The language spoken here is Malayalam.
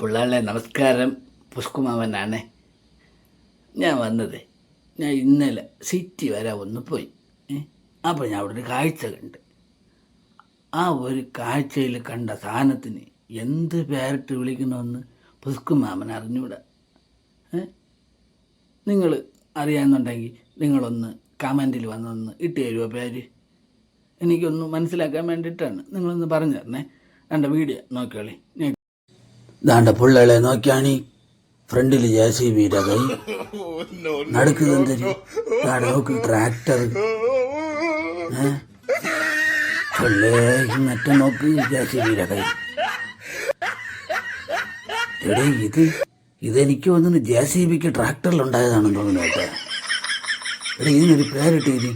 പിള്ളേരെ നമസ്കാരം പുഷ്കുമാവനാണ്. ഞാൻ വന്നത്. ഞാൻ ഇന്നലെ സിറ്റി വരെ ഒന്ന് പോയി. അപ്പോൾ ഞാൻ അവിടെ ഒരു കാഴ്ച കണ്ട്. ആ ഒരു കാഴ്ചയിൽ കണ്ട സാധനത്തിന് എന്ത് പേരിട്ട് വിളിക്കണമെന്ന് പുഷ്കുമാമൻ അറിഞ്ഞൂടാ. നിങ്ങൾ അറിയാമെന്നുണ്ടെങ്കിൽ നിങ്ങളൊന്ന് കമന്റിൽ വന്നൊന്ന് ഇട്ട് തരുമോ പേര്? എനിക്കൊന്ന് മനസ്സിലാക്കാൻ വേണ്ടിയിട്ടാണ്. നിങ്ങളൊന്ന് പറഞ്ഞു തരണേ. എന്റെ വീഡിയോ നോക്കിയോളി ദാണ്ട പിള്ളേളെ നോക്കിയാണി ഫ്രണ്ടിൽ ജെ സി ബിയുടെ കൈ. നടുക്ക് ട്രാക്ടർ പിള്ളേ മറ്റേ നോക്ക് ജെ സി ബിയുടെ കൈ. എടേ ഇത് ഇതെനിക്ക് വന്നു ജെ സി ബിക്ക് ട്രാക്ടറിലുണ്ടായതാണെന്ന് തോന്നുന്നു കേട്ടോ. എടേ ഇതിനൊരു പേരിട്ട് ഇനി